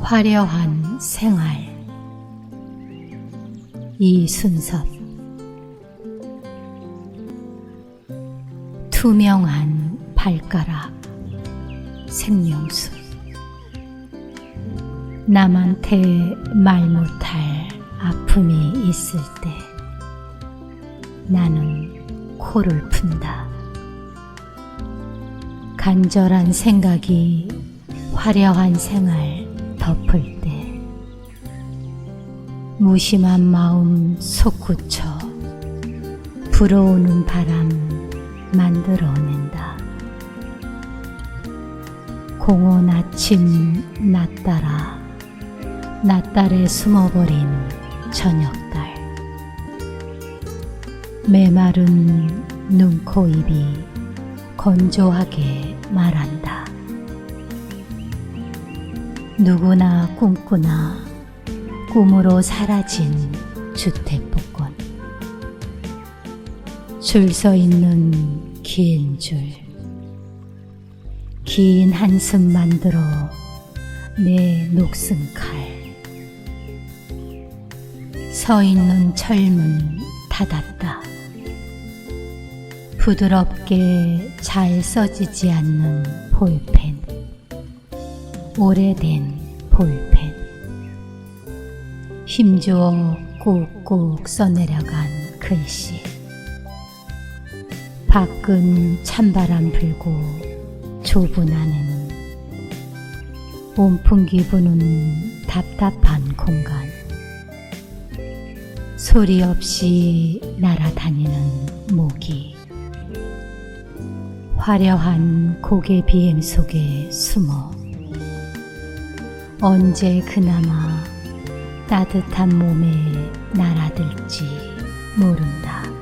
화려한 생활. 이순섭 투명한 발가락 생명수. 남한테 말 못할 아픔이 있을 때 나는 코를 푼다. 간절한 생각이 화려한 생활 덮을 때 무심한 마음 솟구쳐 불어오는 바람 만들어낸다. 공원 아침 낮따라 낮달에 숨어버린 저녁달 메마른 눈, 코, 입이 건조하게 말한다. 누구나 꿈꾸나 꿈으로 사라진 주택복권. 줄 서 있는 긴 줄, 긴 한숨 만들어 내 녹슨 칼, 서 있는 철문 닫았다. 부드럽게 잘 써지지 않는 볼펜, 오래된 볼펜, 힘주어 꾹꾹 써내려간 글씨. 밖은 찬바람 불고 안에는 온풍기 부는 답답한 공간. 소리 없이 날아다니는 모기. 화려한 고개 비행 속에 숨어 언제 그나마 따뜻한 몸에 날아들지 모른다.